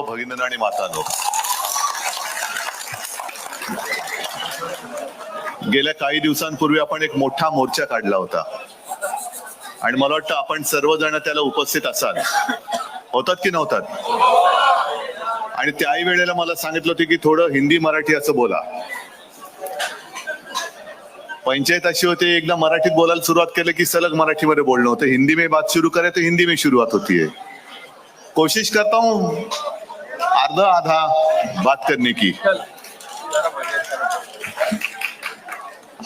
भगिनीनं आणि मातानो. गेल्या काही दिवसांपूर्वी आपण एक मोठा मोर्चा काढला होता. आणि मला वाटतं आपण सर्वजण त्याला उपस्थित असाल. होतात की नव्हतात? आणि त्याही वेळेला मला सांगितलं होतं की थोडं हिंदी मराठी असं बोला. पंचायत अशी होती एकदा मराठीत बोलायला सुरुवात केलं की सलग मराठीमध्ये बोलणं होतं. हिंदी में बात सुरू करे तो हिंदी में सुरुवात होतीये. कोशिश करता हूँ. आधा आधा बात करने की.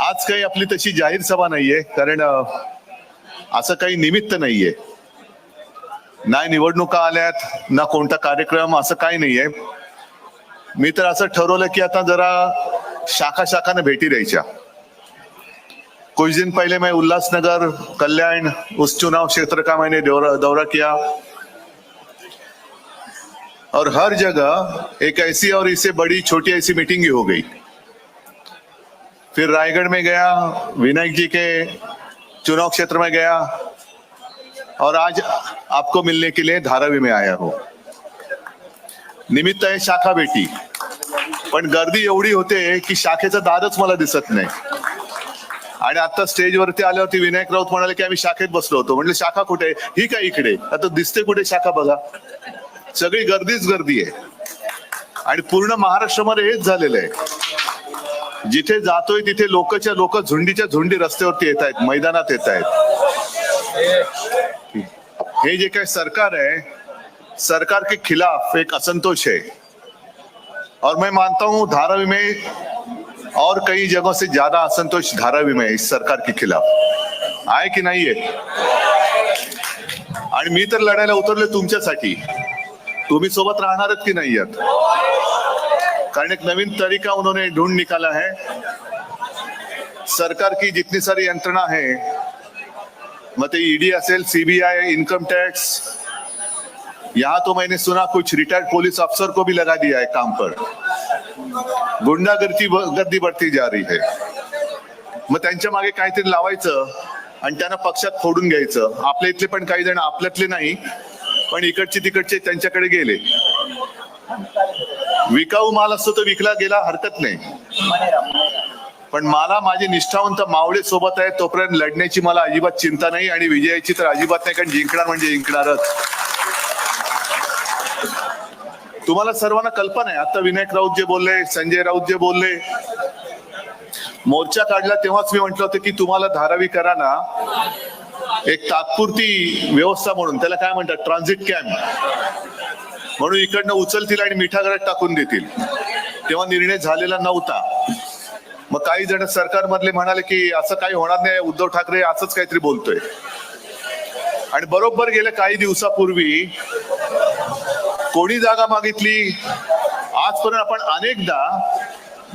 आज काही आपली तशी जाहीर सभा नाहीये कारण असं काही निमित्त नाहीये. नाही निवडणुका आल्यात ना कोणता कार्यक्रम असं काही नाहीये. मी तर असं ठरवलं की आता जरा शाखा शाखाने भेटी द्यायच्या. कुछ दिन पहले मैं उल्लासनगर कल्याण उस चुनाव क्षेत्र का मैंने दौरा दौरा किया. और हर जगह एक ऐसी और इससे बड़ी छोटी ऐसी मीटिंग ही हो गई। फिर रायगढ़ में गया विनायक जी के चुनाव क्षेत्र में गया और आज आपको मिलने के लिए धारावी में आया हूं। निमित्त आहे शाखा बेटी। पण गर्दी एवढी होते की शाखेचं दारच मला दिसत नाही. आणि आता स्टेजवरती आल्यावरती विनायक राऊत म्हणाले की आम्ही शाखेत बसलो होतो. म्हणजे शाखा कुठे ही काय इकडे आता दिसते कुठे शाखा बघा. सगळी गर्दीच गर्दी आहे. आणि पूर्ण महाराष्ट्रामध्ये हेच झालेलं आहे. जिथे जातोय तिथे लोकच्या लोक झुंडीच्या झुंडी रस्त्यावरती येत आहेत मैदानात येत आहेत. हे जे काही सरकार है सरकार के खिलाफ एक असंतोष है और मैं मानता हूं धारावी में और कई जगहों से ज्यादा असंतोष धारावी में इस सरकार के खिलाफ। आहे की नाहीये? आणि मी तर लढायला उतरले तुमच्यासाठी. तुम्ही सोबत राहणारच की नाही आहेत कारण एक नवीन तरीका उन्होंने ढूंढ निकाला है। सरकार की जितनी सारी यंत्रणा है मग ते ईडी असेल सीबीआई इनकम टैक्स यहाँ तो मैंने सुना कुछ रिटायर्ड पुलिस अफसर को भी लगा दिया है काम पर। गुंडागर्दी गर्दी बढ़ती जा रही है। मग त्यांच्या मागे काहीतरी लावायचं आणि त्यांना पक्षात फोडून घ्यायचं। आपल्या इथले पण काही जण आपल्यातले नाही पण इकडचे तिकडचे त्यांच्याकडे गेले. विकाऊ माल असतो तो विकला गेला हरकत नाही. पण मला माझे निष्ठावंत मावळे सोबत आहे तोपर्यंत लढण्याची मला अजिबात चिंता नाही आणि विजयाची तर अजिबात नाही कारण जिंकणार म्हणजे जिंकणारच. तुम्हाला सर्वांना कल्पना आहे. आता विनायक राऊत जे बोलले संजय राऊत जे बोलले मोर्चा काढला तेव्हाच मी म्हंटल होतं की तुम्हाला धारावी करा ना. एक तात्पुरती व्यवस्था म्हणून त्याला काय म्हणतात? ट्रान्झिट कॅम्प म्हणून इकडनं उचलतील आणि मिठागरात टाकून देतील. तेव्हा निर्णय झालेला नव्हता. मग काही जण सरकारमधले म्हणाले की असं काही होणार नाही उद्धव ठाकरे असंच काहीतरी बोलतोय. आणि बरोबर गेल्या काही दिवसापूर्वी कोणी जागा मागितली? आजपर्यंत आपण अनेकदा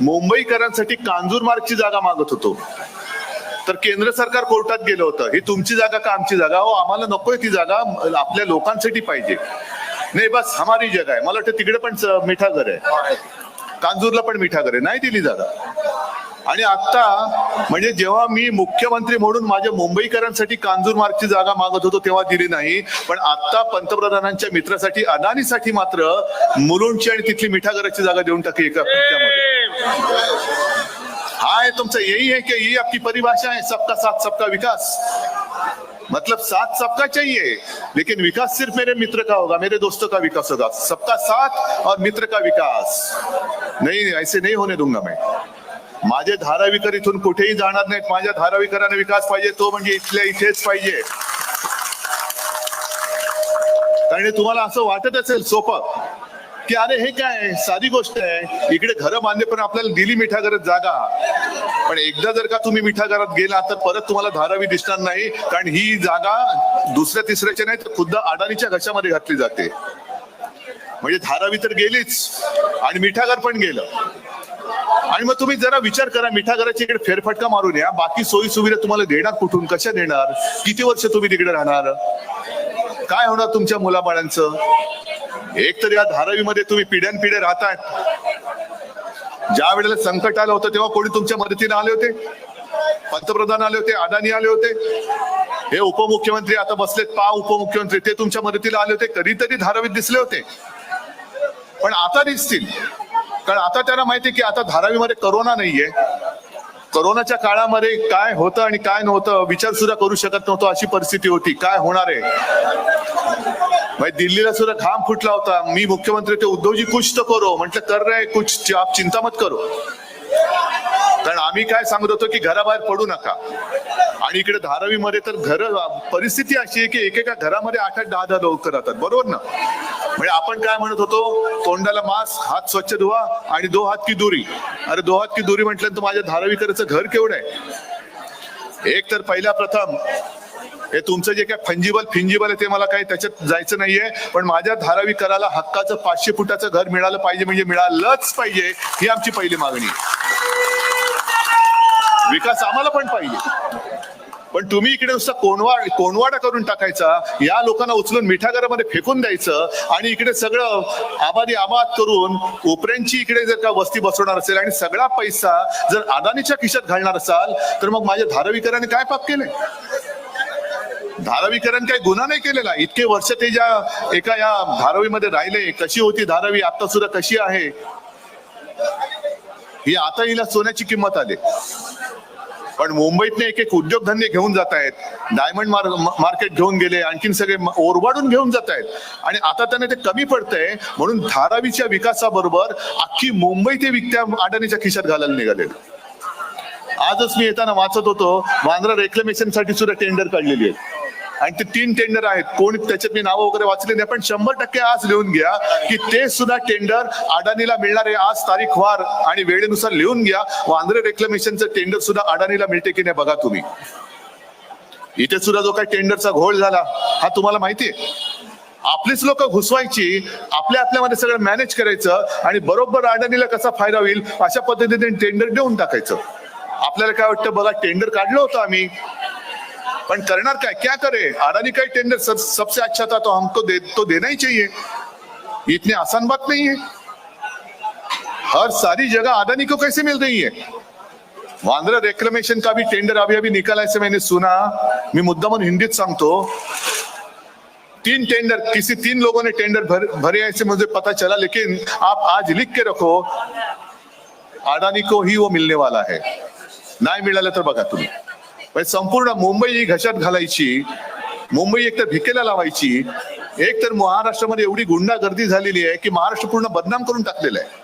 मुंबईकरांसाठी कांजूर मार्गची जागा मागत होतो. तर केंद्र सरकार कोर्टात गेलं होतं. ही तुमची जागा का आमची जागा? हो आम्हाला नकोय ती जागा. आपल्या लोकांसाठी पाहिजे. नाही बस हमारी जगा आहे. मला वाटतं तिकडे पण मिठा घर आहे. कांजूरला पण मिठा घर आहे. नाही दिली जागा. आणि आता म्हणजे जेव्हा मी मुख्यमंत्री म्हणून माझ्या मुंबईकरांसाठी कांजूर मार्गची जागा मागत होतो तेव्हा दिली नाही. पण आता पंतप्रधानांच्या मित्रासाठी अदानीसाठी मात्र मुलुंडची आणि तिथली मिठागराची जागा देऊन टाकली एका हाय तुमसे तुमचा यही है कि ये आपकी परिभाषा है सबका साथ सबका विकास। मतलब साथ सबका चाहिए लेकिन विकास सिर्फ मेरे मित्र का होगा मेरे दोस्तों का विकास होगा। सबका साथ और मित्र का विकास। नहीं ऐसे नहीं होने दूंगा मैं। माझे धारावीकर इथून कुठेही जाणार नाहीत माझ्या धारावीकरांना विकास पाहिजे तो म्हणजे इथल्या इथेच पाहिजे। कारण तुम्हाला असं वाटत असेल सोपं की अरे हे काय साधी गोष्ट आहे. इकडे घरं बांधले पण आपल्याला दिली मिठागरात जागा. पण एकदा जर का तुम्ही मिठागरात गेला तर परत तुम्हाला धारावी दिसणार नाही. कारण ही जागा दुसऱ्या तिसऱ्याच्या नाही तर खुद्द अडाणीच्या घशामध्ये घातली जाते. म्हणजे धारावी तर गेलीच आणि मिठागर पण गेलं. आणि मग तुम्ही जरा विचार करा मिठागराची इकडे फेरफटका मारून या. बाकी सोयी सुविधा तुम्हाला देणार कुठून कशा देणार? किती वर्ष तुम्ही तिकडे राहणार? काय होणार तुमच्या मुलाबाळांचं? एक तर या धारावीमध्ये तुम्ही पिढ्यानपिढ्या राहताय. ज्या वेळेला संकट आलं होतं तेव्हा कोणी तुमच्या मदतीने आले होते? पंतप्रधान आले होते अदानी आले होते? हे उपमुख्यमंत्री आता बसलेत पा उपमुख्यमंत्री ते तुमच्या मदतीला आले होते कधीतरी धारावीत दिसले होते. पण आता दिसतील. कारण आता त्यांना माहिती आहे की आता धारावीमध्ये करोना नाहीये. करोनाच्या काळामध्ये काय होतं आणि काय नव्हतं विचार सुद्धा करू शकत नव्हतो अशी परिस्थिती होती. काय होणार आहे? दिल्लीला सुद्धा घाम फुटला होता. मी मुख्यमंत्री ते उद्धवजी कुछ तर करो. म्हटलं कर रे कुछ आप चिंता मत करो. कारण आम्ही काय सांगत होतो की घराबाहेर पडू नका. आणि इकडे धारावीमध्ये तर घर परिस्थिती अशी आहे की एकेका घरामध्ये आठ आठ दहा दहा लोक राहतात. बरोबर ना? म्हणजे आपण काय म्हणत होतो? तोंडाला मास्क हात स्वच्छ धुवा आणि दो हात की दुरी. अरे दो हात की दुरी म्हटल्यानंतर माझ्या धारावीकरचं घर केवढं आहे? एक तर पहिल्या प्रथम हे तुमचं जे काय फंजिबल फिंजिबल आहे ते मला काही त्याच्यात जायचं नाहीये. पण माझ्या धारावीकराला हक्काचं पाचशे फुटाचं घर मिळालं पाहिजे म्हणजे मिळालंच पाहिजे ही आमची पहिली मागणी. विकास आम्हाला पण पाहिजे. पण तुम्ही इकडे नुसता कोणवा कोणवाडा करून टाकायचा या लोकांना उचलून मिठागरामध्ये फेकून द्यायचं आणि इकडे सगळं आबादी आबाद करून कोपऱ्यांची इकडे जर का वस्ती बसवणार असेल आणि सगळा पैसा जर अदानीच्या खिशात घालणार असाल तर मग माझ्या धारावीकरांनी काय पाप केले धारावीकरण काही गुन्हा नाही केलेला. इतके वर्ष ते ज्या एका या धारावीमध्ये राहिले कशी होती धारावी आता सुद्धा कशी आहे? ही आता हिला सोन्याची किंमत आली. पण मुंबईतने एक एक उद्योगधंदे घेऊन जात आहेत. डायमंड मार्केट घेऊन गेले आणखीन सगळे ओरबाडून घेऊन जात आहेत. आणि आता त्यांना ते कमी पडतंय म्हणून धारावीच्या विकासाबरोबर अख्खी मुंबई ते विकत्या अडाणीच्या खिशात घालायला निघाले आजच मी येताना वाचत होतो वांद्रा रेक्लेमेशनसाठी सुद्धा टेंडर काढलेली आहे आणि ते तीन टेंडर आहेत. कोण त्याच्यात मी नावं वगैरे वाचले नाही पण शंभर टक्के आज लिहून घ्या की ते सुद्धा टेंडर अडाणीला मिळणार आहे. आज तारीख वार आणि वेळेनुसार लिहून घ्या. वांद्रे रेक्लमेशनचं टेंडर सुद्धा अडाणीला मिळते की नाही बघा तुम्ही. इथे सुद्धा जो काही टेंडरचा घोळ झाला हा तुम्हाला माहिती आहे. आपलीच लोक घुसवायची आपल्या आपल्यामध्ये सगळं मॅनेज करायचं आणि बरोबर अडाणीला कसा फायदा होईल अशा पद्धतीने टेंडर देऊन टाकायचं. आपल्याला काय वाटतं बघा टेंडर काढलं होतं आम्ही. पण करणार काय? क्या करे? अडानी का टेंडर सब, सबसे अच्छा था तो हमको दे, तो देना ही चाहिए। इतनी आसान बात नहीं है। हर सारी जगह अडानी को कैसे मिल रही है? वांद्रा रेक्लेमेशन का भी टेंडर अभी अभी निकला ऐसे मैंने सुना। मी मुद्दा म्हणून हिंदीत सांगतो। तीन टेंडर किसी तीन लोगों ने टेंडर भर, भरे ऐसे मुझे पता चला लेकिन आप आज लिख के रखो अडानी को ही वो मिलने वाला है। नाही मिळालं तर बघा तुम्ही। म्हणजे संपूर्ण मुंबई ही घशात घालायची. मुंबई एकतर भिकेला लावायची. एक तर महाराष्ट्रामध्ये एवढी गुंडा गर्दी झालेली आहे की महाराष्ट्र पूर्ण बदनाम करून टाकलेलं आहे.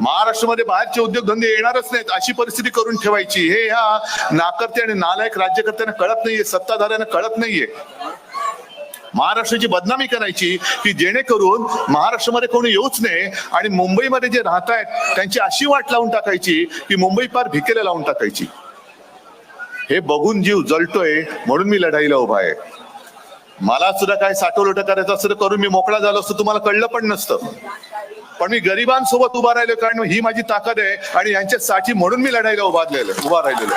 महाराष्ट्रामध्ये बाहेरचे उद्योगधंदे येणारच नाहीत अशी परिस्थिती करून ठेवायची. हे ह्या नाकर्ते आणि नालायक राज्यकर्त्यांना कळत नाहीये सत्ताधाऱ्यांना कळत नाहीये. महाराष्ट्राची बदनामी करायची की जेणेकरून महाराष्ट्रामध्ये कोणी येऊच नये आणि मुंबईमध्ये जे राहत आहेत त्यांची अशी वाट लावून टाकायची की मुंबई पार भिकेला लावून टाकायची. हे बघून जीव जळतोय म्हणून मी लढाईला उभा आहे. मला सुद्धा काय साठवलोट करायचं असं करून मी मोकळा झालो असतो तुम्हाला कळलं पण नसतं. पण मी गरिबांसोबत उभा राहिलो कारण ही माझी ताकद आहे आणि यांच्यासाठी म्हणून मी लढाईला उभा उभा राहिलेलो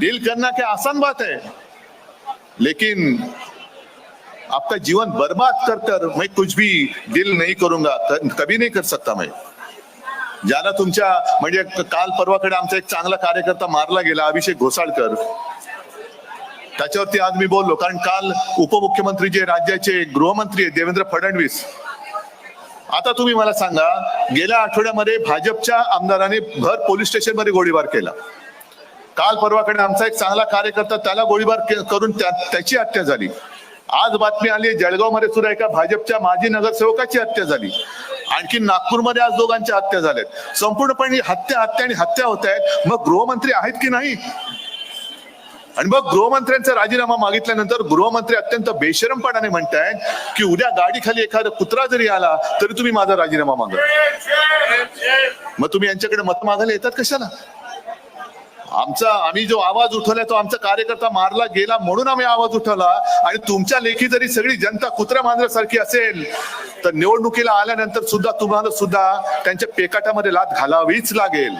डील करना क्या आसान बात है लेकिन आपका जीवन बर्बाद कर कर मैं कुछ भी दिल नहीं करूंगा कभी नहीं कर सकता मैं. ज्याला तुमच्या म्हणजे काल परवाकडे आमचा एक चांगला कार्यकर्ता मारला गेला अभिषेक घोसाळकर. त्याच्यावरती आज मी बोललो कारण काल उपमुख्यमंत्री जे राज्याचे गृहमंत्री आहेत देवेंद्र फडणवीस आता तुम्ही मला सांगा गेल्या आठवड्यामध्ये भाजपच्या आमदाराने भर पोलीस स्टेशनमध्ये गोळीबार केला. काल परवाकडे आमचा एक चांगला कार्यकर्ता त्याला गोळीबार के- करून त्या- त्याची हत्या झाली. आज बातमी आली जळगावमध्ये सुद्धा एका भाजपच्या माजी नगरसेवकाची हत्या झाली. आणखी नागपूरमध्ये आज दोघांच्या हत्या झाल्यात संपूर्णपणे हत्या हत्या आणि हत्या होत आहेत. मग गृहमंत्री आहेत की नाही? आणि मग गृहमंत्र्यांचा राजीनामा मागितल्यानंतर गृहमंत्री अत्यंत बेशरमपणाने म्हणतायत की उद्या गाडीखाली एखादा कुत्रा जरी आला तरी तुम्ही माझा राजीनामा मागा. मग तुम्ही यांच्याकडे मत मागायला येतात कशाला? आमचा आम्ही जो आवाज उठवला तो आमचा कार्यकर्ता मारला गेला म्हणून आम्ही आवाज उठवला. आणि तुमच्या लेखी जरी सगळी जनता कुत्रा मांजरासारखी असेल तर निवडणुकीला आल्यानंतर सुद्धा तुम्हाला सुद्धा त्यांच्या पेकाटामध्ये लात घालावीच लागेल.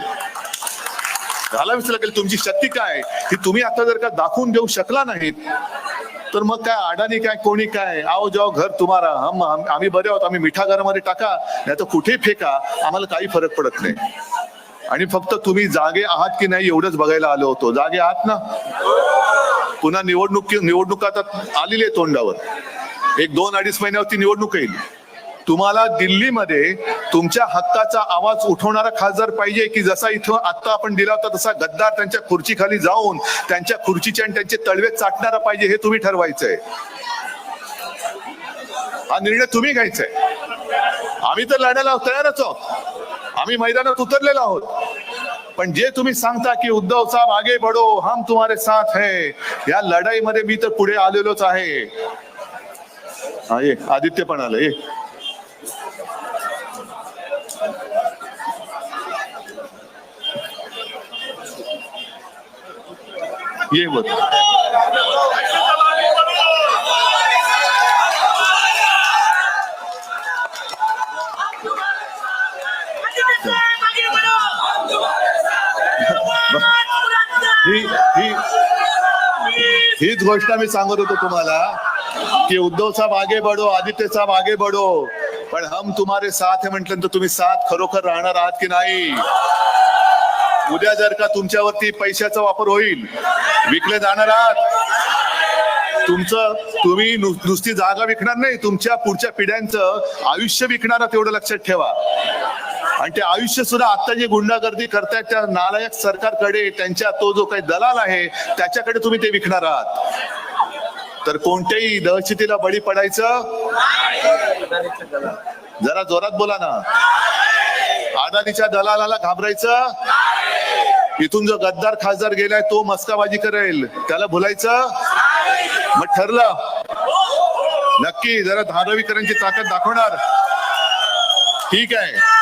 घालावीच लागेल. तुमची शक्ती काय? की तुम्ही आता जर का दाखवून देऊ शकला नाहीत तर मग काय अडाणी काय कोणी काय? आओ जाओ घर तुम्हाला हम- आम्ही बरे आहोत. आम्ही मिठा घरामध्ये टाका नाही तर कुठे फेका. आम्हाला काही फरक पडत नाही. आणि फक्त तुम्ही जागे आहात की नाही एवढंच बघायला आलो होतो. जागे आहात ना? पुन्हा निवडणूक निवडणूक आता आलेली आहे तोंडावर. एक दोन अडीच महिन्यावरती निवडणूक येईल. तुम्हाला दिल्लीमध्ये तुमच्या हक्काचा आवाज उठवणारा खासदार पाहिजे की जसा इथं आता आपण दिला होता तसा गद्दार त्यांच्या खुर्चीखाली जाऊन त्यांच्या खुर्चीचे आणि त्यांचे तळवे चाटणारा पाहिजे हे तुम्ही ठरवायचंय. हा निर्णय तुम्ही घ्यायचाय. आम्ही तर लढायला तयारच आहोत. आम्ही मैदानात उतरलेलो आहोत. पण जे तुम्ही सांगता की उद्धव साहेब आगे बढो हम तुम्हारे साथ है. या लढाईमध्ये मी तर पुढे आलेलोच आहे. हा ये आदित्य पण आलं ये. ये ही ही हीच गोष्ट मी सांगत होतो तुम्हाला की उद्धव साहेब आगे बढो आदित्य साहेब आगे बढो. पण हम तुम्हारे साथ है म्हटल्यानंतर तुम्ही साथ खरोखर राहणार आहात की नाही? उद्या जर का तुमच्यावरती पैशाचा वापर होईल विकले जाणार आहात. तुमचं तुम्ही नुसती जागा विकणार नाही तुमच्या पुढच्या पिढ्यांचं आयुष्य विकणार तेवढं लक्षात ठेवा. आणि ते आयुष्य सुद्धा आता जे गुंडागर्दी करतायत त्या नालायक सरकारकडे त्यांच्या तो जो काही दलाल आहे त्याच्याकडे तुम्ही ते विकणार आहात. तर कोणत्याही दहशतीला बळी पडायचं? जरा जोरात बोला ना. आदानीच्या दलालाला घाबरायचं? इथून जो गद्दार खासदार गेलाय तो मस्काबाजी करेल. त्याला बोलायचं मग ठरलं. नक्की जरा धारावीकरांची ताकद दाखवणार. ठीक आहे.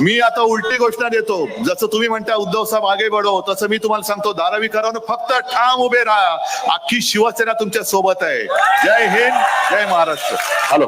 मी आता उलटी घोषणा देतो. जसं तुम्ही म्हणता उद्धव साहेब आगे बढो तसं मी तुम्हाला सांगतो धारावीकरांनो फक्त ठाम उभे राहा. अख्खी शिवसेना तुमच्यासोबत आहे. जय हिंद जय महाराष्ट्र. हॅलो.